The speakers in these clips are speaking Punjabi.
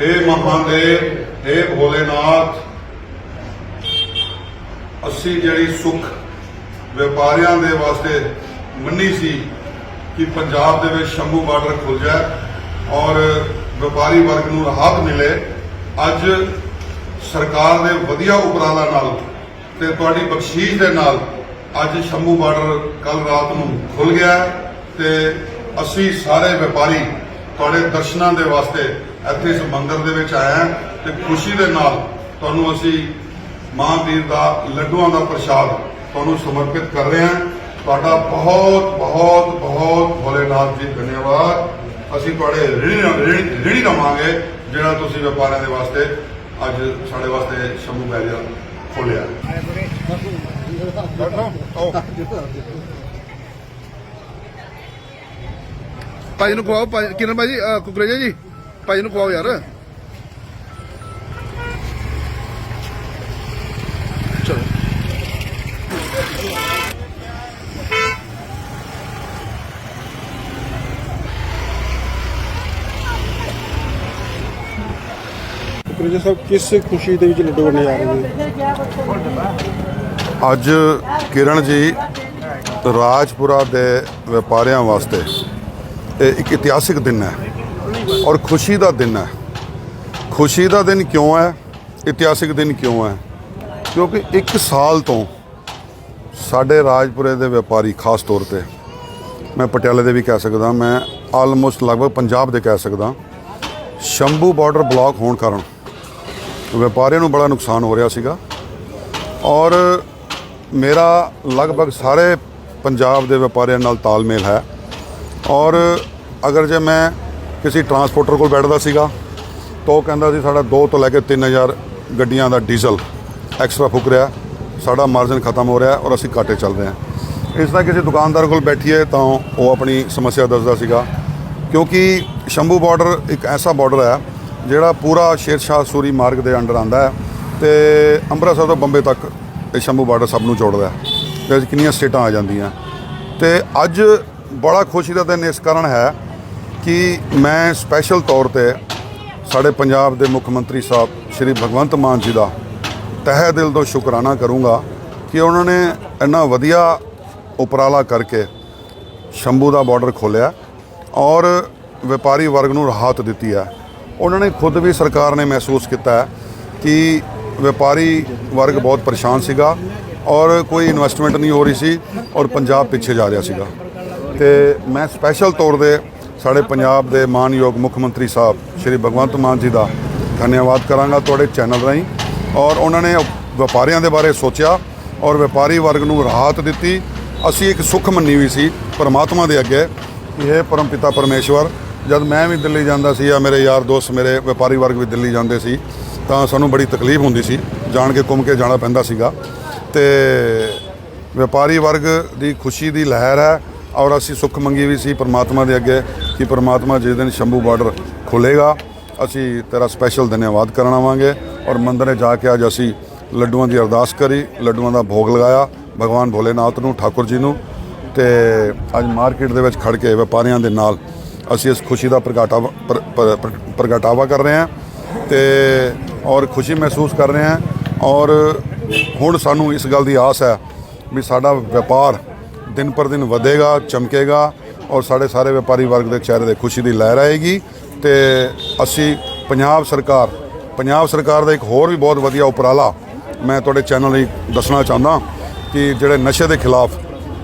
हे ਮਹਾਦੇਵ हे ਭੋਲੇਨਾਥ। ਅਸੀਂ ਜਿਹੜੀ ਸੁੱਖ ਵਪਾਰੀਆਂ ਦੇ ਵਾਸਤੇ ਮੰਨੀ ਸੀ ਕਿ ਪੰਜਾਬ ਦੇ ਵਿੱਚ ਸ਼ੰਭੂ ਬਾਰਡਰ ਖੁੱਲ ਜਾਏ ਔਰ ਵਪਾਰੀ ਵਰਗ ਨੂੰ ਰਾਹਤ ਮਿਲੇ, ਅੱਜ ਸਰਕਾਰ ਦੇ ਵਧੀਆ ਉਪਰਾਲਾ ਨਾਲ ਤੇ ਤੁਹਾਡੀ ਬਖਸ਼ੀਸ਼ ਦੇ ਨਾਲ ਅੱਜ ਸ਼ੰਭੂ ਬਾਰਡਰ ਕੱਲ ਰਾਤ ਨੂੰ ਖੁੱਲ ਗਿਆ ਹੈ ਤੇ ਅਸੀਂ ਸਾਰੇ ਵਪਾਰੀ ਤੁਹਾਡੇ ਦਰਸ਼ਨਾਂ ਦੇ ਵਾਸਤੇ ਇੱਥੇ ਇਸ ਮੰਦਿਰ ਦੇ ਵਿੱਚ ਹਾਂ ਤੇ ਖੁਸ਼ੀ ਦੇ ਨਾਲ ਤੁਹਾਨੂੰ ਅਸੀਂ ਮਹਾਂਵੀਰ ਦਾ ਲੱਡੂਆਂ ਦਾ ਪ੍ਰਸ਼ਾਦ ਤੁਹਾਨੂੰ ਸਮਰਪਿਤ ਕਰ ਰਹੇ ਹਾਂ। ਤੁਹਾਡਾ ਬਹੁਤ ਬਹੁਤ ਬਹੁਤ ਭੋਲੇਨਾਥ ਜੀ ਧੰਨਵਾਦ। ਅਸੀਂ ਤੁਹਾਡੇ ਰਿਣੀ ਰਿਣੀ- ਰਿਣੀ ਰਵਾਂਗੇ ਜਿਹੜਾ ਤੁਸੀਂ ਵਪਾਰੀਆਂ ਦੇ ਵਾਸਤੇ ਅੱਜ ਸਾਡੇ ਵਾਸਤੇ ਸ਼ੰਭੂ ਬੈਰੀਅਰ ਖੋਲਿਆ ਭਾਜੀ ਨੂੰ ਖਵਾਓ ਭਾਜੀ- ਕਿਰਨ ਭਾਜੀ ਅਹ ਕੁਕਰੇਜਾ ਜੀ। ਭਾਜੀ ਨੂੰ ਖਵਾਓ ਯਾਰ। ਚਲੋ। ਕੁਕਰੇਜਾ ਸਾਹਿਬ ਕਿਸ ਖੁਸ਼ੀ ਦੇ ਵਿੱਚ ਲੱਡੂ ਵੰਡੇ ਜਾ ਰਹੇ ਨੇ ਅੱਜ ਕਿਰਨ ਜੀ ਰਾਜਪੁਰਾ ਦੇ ਵਪਾਰੀਆਂ ਵਾਸਤੇ ਇੱਕ ਇਤਿਹਾਸਿਕ ਦਿਨ ਹੈ ਔਰ ਖੁਸ਼ੀ ਦਾ ਦਿਨ ਹੈ। ਖੁਸ਼ੀ ਦਾ ਦਿਨ ਕਿਉਂ ਹੈ? ਇਤਿਹਾਸਿਕ ਦਿਨ ਕਿਉਂ ਹੈ? ਕਿਉਂਕਿ ਇੱਕ ਸਾਲ ਤੋਂ ਸਾਡੇ ਰਾਜਪੁਰੇ ਦੇ ਵਪਾਰੀ ਖਾਸ ਤੌਰ ਤੇ, ਮੈਂ ਪਟਿਆਲੇ ਦੇ ਵੀ ਕਹਿ ਸਕਦਾ, ਮੈਂ ਆਲਮੋਸਟ ਲਗਭਗ ਪੰਜਾਬ ਦੇ ਕਹਿ ਸਕਦਾ, ਸ਼ੰਭੂ ਬਾਰਡਰ ਬਲਾਕ ਹੋਣ ਕਾਰਨ ਵਪਾਰੀਆਂ ਨੂੰ ਬੜਾ ਨੁਕਸਾਨ ਹੋ ਰਿਹਾ ਸੀਗਾ। ਔਰ ਮੇਰਾ ਲਗਭਗ ਸਾਰੇ ਪੰਜਾਬ ਦੇ ਵਪਾਰੀਆਂ ਨਾਲ ਤਾਲਮੇਲ ਹੈ। ਔਰ ਅਗਰ ਜੇ ਮੈਂ ਕਿਸੇ ਟਰਾਂਸਪੋਰਟਰ ਕੋਲ ਬੈਠਦਾ ਸੀਗਾ, ਤਾਂ ਉਹ ਕਹਿੰਦਾ ਸੀ ਸਾਡਾ 2 ਤੋਂ ਲੈ ਕੇ 3000 ਗੱਡੀਆਂ ਦਾ ਡੀਜ਼ਲ ਐਕਸਟਰਾ ਫੁਕ ਰਿਹਾ, ਸਾਡਾ ਮਾਰਜਨ ਖਤਮ ਹੋ ਰਿਹਾ ਔਰ ਅਸੀਂ ਘਾਟੇ ਚੱਲ ਰਹੇ ਹਾਂ। ਇਸ ਤਰ੍ਹਾਂ ਕਿਸੇ ਦੁਕਾਨਦਾਰ ਕੋਲ ਬੈਠੀਏ ਤਾਂ ਉਹ ਆਪਣੀ ਸਮੱਸਿਆ ਦੱਸਦਾ ਸੀਗਾ। ਕਿਉਂਕਿ ਸ਼ੰਭੂ ਬਾਰਡਰ ਇੱਕ ਐਸਾ ਬਾਰਡਰ ਹੈ, ਜਿਹੜਾ ਪੂਰਾ ਸ਼ੇਰਸ਼ਾਹ ਸੂਰੀ ਮਾਰਗ ਦੇ ਅੰਡਰ ਆਂਦਾ ਹੈ ਤੇ ਅੰਮ੍ਰਿਤਸਰ ਤੋਂ ਬੰਬੇ ਤੱਕ ਇਹ ਸ਼ੰਭੂ ਬਾਰਡਰ ਸਭ ਨੂੰ ਜੋੜਦਾ ਹੈ। ਤੇ 'ਚ ਕਿੰਨੀਆਂ ਸਟੇਟਾਂ ਆ ਜਾਂਦੀਆਂ। ਤੇ ਅੱਜ ਬੜਾ ਖੁਸ਼ੀ ਦਾ ਦਿਨ ਇਸ ਕਾਰਨ ਹੈ ਕਿ ਮੈਂ ਸਪੈਸ਼ਲ ਤੌਰ ਤੇ ਸਾਡੇ ਪੰਜਾਬ ਦੇ ਮੁੱਖ ਮੰਤਰੀ ਸਾਹਿਬ ਸ਼੍ਰੀ ਭਗਵੰਤ ਮਾਨ ਜੀ ਦਾ ਤਹਿ ਦਿਲ ਤੋਂ ਸ਼ੁਕਰਾਨਾ ਕਰੂੰਗਾ ਕਿ ਉਹਨਾਂ ਨੇ ਇੰਨਾ ਵਧੀਆ ਉਪਰਾਲਾ ਕਰਕੇ ਸ਼ੰਭੂ ਦਾ ਬਾਰਡਰ ਖੋਲ੍ਹਿਆ ਔਰ ਵਪਾਰੀ ਵਰਗ ਨੂੰ ਰਾਹਤ ਦਿੱਤੀ ਹੈ। ਉਹਨਾਂ ਨੇ ਖੁਦ ਵੀ ਸਰਕਾਰ ਨੇ ਮਹਿਸੂਸ ਕੀਤਾ ਕਿ ਵਪਾਰੀ ਵਰਗ ਬਹੁਤ ਪਰੇਸ਼ਾਨ ਸੀਗਾ ਔਰ ਕੋਈ ਇਨਵੈਸਟਮੈਂਟ ਨਹੀਂ ਹੋ ਰਹੀ ਸੀ ਔਰ ਪੰਜਾਬ ਪਿੱਛੇ ਜਾ ਰਿਹਾ ਸੀਗਾ। ਤੇ ਮੈਂ ਸਪੈਸ਼ਲ ਤੌਰ ਤੇ ਸਾਡੇ ਪੰਜਾਬ ਦੇ ਮਾਨਯੋਗ ਮੁੱਖ ਮੰਤਰੀ ਸਾਹਿਬ, ਸ਼੍ਰੀ ਭਗਵੰਤ ਮਾਨ ਜੀ ਦਾ ਧੰਨਵਾਦ ਕਰਾਂਗਾ ਤੁਹਾਡੇ ਚੈਨਲ ਰਾਹੀਂ ਔਰ ਉਹਨਾਂ ਨੇ ਵਪਾਰੀਆਂ ਦੇ ਬਾਰੇ ਸੋਚਿਆ ਔਰ ਵਪਾਰੀ ਵਰਗ ਨੂੰ ਰਾਹਤ ਦਿੱਤੀ। ਅਸੀਂ ਇੱਕ ਸੁੱਖ ਮੰਨੀ ਹੋਈ ਸੀ ਪਰਮਾਤਮਾ ਦੇ ਅੱਗੇ ਇਹ ਪਰਮਪਿਤਾ ਪਰਮੇਸ਼ਵਰ, ਜਦ ਮੈਂ ਵੀ ਦਿੱਲੀ ਜਾਂਦਾ ਸੀ ਜਾਂ ਮੇਰੇ ਯਾਰ ਦੋਸਤ ਮੇਰੇ ਵਪਾਰੀ ਵਰਗ ਵੀ ਦਿੱਲੀ ਜਾਂਦੇ ਸੀ, ਤਾਂ ਸਾਨੂੰ ਬੜੀ ਤਕਲੀਫ ਹੁੰਦੀ ਸੀ, ਜਾਣ ਕੇ ਘੁੰਮ ਕੇ ਜਾਣਾ ਪੈਂਦਾ ਸੀਗਾ। ਤੇ ਵਪਾਰੀ ਵਰਗ ਦੀ ਖੁਸ਼ੀ ਦੀ ਲਹਿਰ ਹੈ ਔਰ ਅਸੀਂ ਸੁੱਖ ਮੰਗੀ ਵੀ ਸੀ ਪਰਮਾਤਮਾ ਦੇ ਅੱਗੇ ਕਿ ਪਰਮਾਤਮਾ ਜਿਸ ਦਿਨ ਸ਼ੰਭੂ ਬਾਰਡਰ ਖੁੱਲੇਗਾ ਅਸੀਂ ਤੇਰਾ ਸਪੈਸ਼ਲ ਧੰਨਵਾਦ ਕਰਨ ਆਵਾਂਗੇ ਔਰ ਮੰਦਿਰੇ ਜਾ ਕੇ ਅੱਜ ਅਸੀਂ ਲੱਡੂਆਂ ਦੀ ਅਰਦਾਸ ਕਰੀ, ਲੱਡੂਆਂ ਦਾ ਭੋਗ ਲਗਾਇਆ, ਭਗਵਾਨ ਭੋਲੇਨਾਥ ਨੂੰ, ਠਾਕੁਰ ਜੀ ਨੂੰ ਤੇ ਅੱਜ ਮਾਰਕੀਟ ਦੇ ਵਿੱਚ ਖੜ ਕੇ ਵਪਾਰੀਆਂ ਦੇ ਨਾਲ ਅਸੀਂ ਇਸ ਖੁਸ਼ੀ ਦਾ ਪ੍ਰਗਟਾਵਾ ਪ੍ਰ- ਪ੍ਰ- ਪ੍ਰਗਟਾਵਾ ਕਰ ਰਹੇ ਹਾਂ ਤੇ ਔਰ ਖੁਸ਼ੀ ਮਹਿਸੂਸ ਕਰ ਰਹੇ ਹਾਂ ਔਰ ਹੁਣ ਸਾਨੂੰ ਇਸ ਗੱਲ ਦੀ ਆਸ ਹੈ ਵੀ ਸਾਡਾ ਵਪਾਰ ਦਿਨ ਪਰ ਦਿਨ ਵਧੇਗਾ, ਚਮਕੇਗਾ ਔਰ ਸਾਡੇ ਸਾਰੇ ਵਪਾਰੀ ਵਰਗ ਦੇ ਚਿਹਰੇ ਤੇ ਖੁਸ਼ੀ ਦੀ ਲਹਿਰ ਆਏਗੀ ਤੇ ਅਸੀਂ ਪੰਜਾਬ ਸਰਕਾਰ ਪੰਜਾਬ ਸਰਕਾਰ ਦਾ ਇੱਕ ਹੋਰ ਵੀ ਬਹੁਤ ਵਧੀਆ ਉਪਰਾਲਾ ਮੈਂ ਤੁਹਾਡੇ ਚੈਨਲ ਲਈ ਦੱਸਣਾ ਚਾਹੁੰਦਾ ਕਿ ਜਿਹੜੇ ਨਸ਼ੇ ਦੇ ਖਿਲਾਫ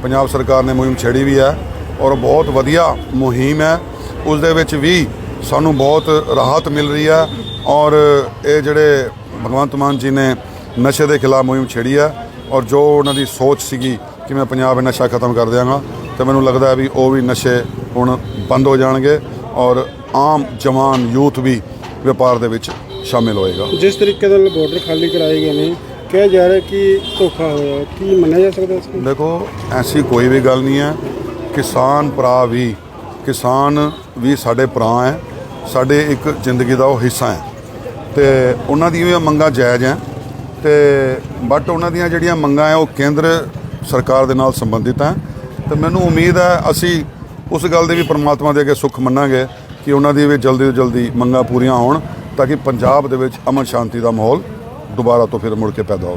ਪੰਜਾਬ ਸਰਕਾਰ ਨੇ ਮੁਹਿੰਮ ਛੇੜੀ ਵੀ ਹੈ ਔਰ ਬਹੁਤ ਵਧੀਆ ਮੁਹਿੰਮ ਹੈ, ਉਸ ਦੇ ਵਿੱਚ ਵੀ ਸਾਨੂੰ ਬਹੁਤ ਰਾਹਤ ਮਿਲ ਰਹੀ ਹੈ ਔਰ ਇਹ ਜਿਹੜੇ ਭਗਵੰਤ ਮਾਨ ਜੀ ਨੇ ਨਸ਼ੇ ਦੇ ਖਿਲਾਫ ਮੁਹਿੰਮ ਛੇੜੀ ਹੈ ਔਰ ਜੋ ਉਹਨਾਂ ਦੀ ਸੋਚ ਸੀਗੀ ਕਿ ਮੈਂ ਪੰਜਾਬ ਵਿੱਚ ਨਸ਼ਾ ਖਤਮ ਕਰ ਦਿਆਂਗਾ ਤੇ ਮੈਨੂੰ ਲੱਗਦਾ ਹੈ ਵੀ ਉਹ ਵੀ ਨਸ਼ੇ ਹੁਣ ਬੰਦ ਹੋ ਜਾਣਗੇ ਔਰ ਆਮ ਜਵਾਨ ਯੂਥ ਵੀ ਵਪਾਰ ਦੇ ਵਿੱਚ ਸ਼ਾਮਿਲ ਹੋਏਗਾ। ਜਿਸ ਤਰੀਕੇ ਨਾਲ ਬਾਰਡਰ ਖਾਲੀ ਕਰਾਏ ਗਏ ਨੇ ਕਿਹਾ ਜਾ ਰਿਹਾ ਕਿ ਧੋਖਾ ਹੋਇਆ ਕੀ ਮੰਨਿਆ ਜਾ ਸਕਦਾ ਇਸ ਨੂੰ? ਦੇਖੋ ਐਸੀ ਕੋਈ ਵੀ ਗੱਲ ਨਹੀਂ ਹੈ। ਕਿਸਾਨ ਭਰਾ ਵੀ ਕਿਸਾਨ ਵੀ ਸਾਡੇ ਭਰਾ ਹੈ ਸਾਡੇ ਇੱਕ ਜ਼ਿੰਦਗੀ ਦਾ ਉਹ ਹਿੱਸਾ ਹੈ। ਤੇ ਉਹਨਾਂ ਦੀਆਂ ਵੀ ਮੰਗਾਂ ਜਾਇਜ਼ ਹੈ। ਤੇ ਬਟ ਉਹਨਾਂ ਦੀਆਂ ਜਿਹੜੀਆਂ ਮੰਗਾਂ ਹੈ ਉਹ ਕੇਂਦਰ ਸਰਕਾਰ ਦੇ ਨਾਲ ਸੰਬੰਧਿਤ ਹੈ। ਤੇ ਮੈਨੂੰ ਉਮੀਦ ਹੈ ਅਸੀਂ ਉਸ ਗੱਲ ਦੇ ਵੀ ਪ੍ਰਮਾਤਮਾ ਦੇ ਅੱਗੇ ਸੁੱਖ ਮੰਨਾਂਗੇ ਕਿ ਉਹਨਾਂ ਦੀ ਵੀ ਜਲਦੀ ਤੋਂ ਜਲਦੀ ਮੰਗਾਂ ਪੂਰੀਆਂ ਹੋਣ ਤਾਂ ਕਿ ਪੰਜਾਬ ਦੇ ਵਿੱਚ ਅਮਨ ਸ਼ਾਂਤੀ ਦਾ ਮਾਹੌਲ ਦੁਬਾਰਾ ਤੋਂ ਫਿਰ ਮੁੜ ਕੇ ਪੈਦਾ ਹੋਵੇ।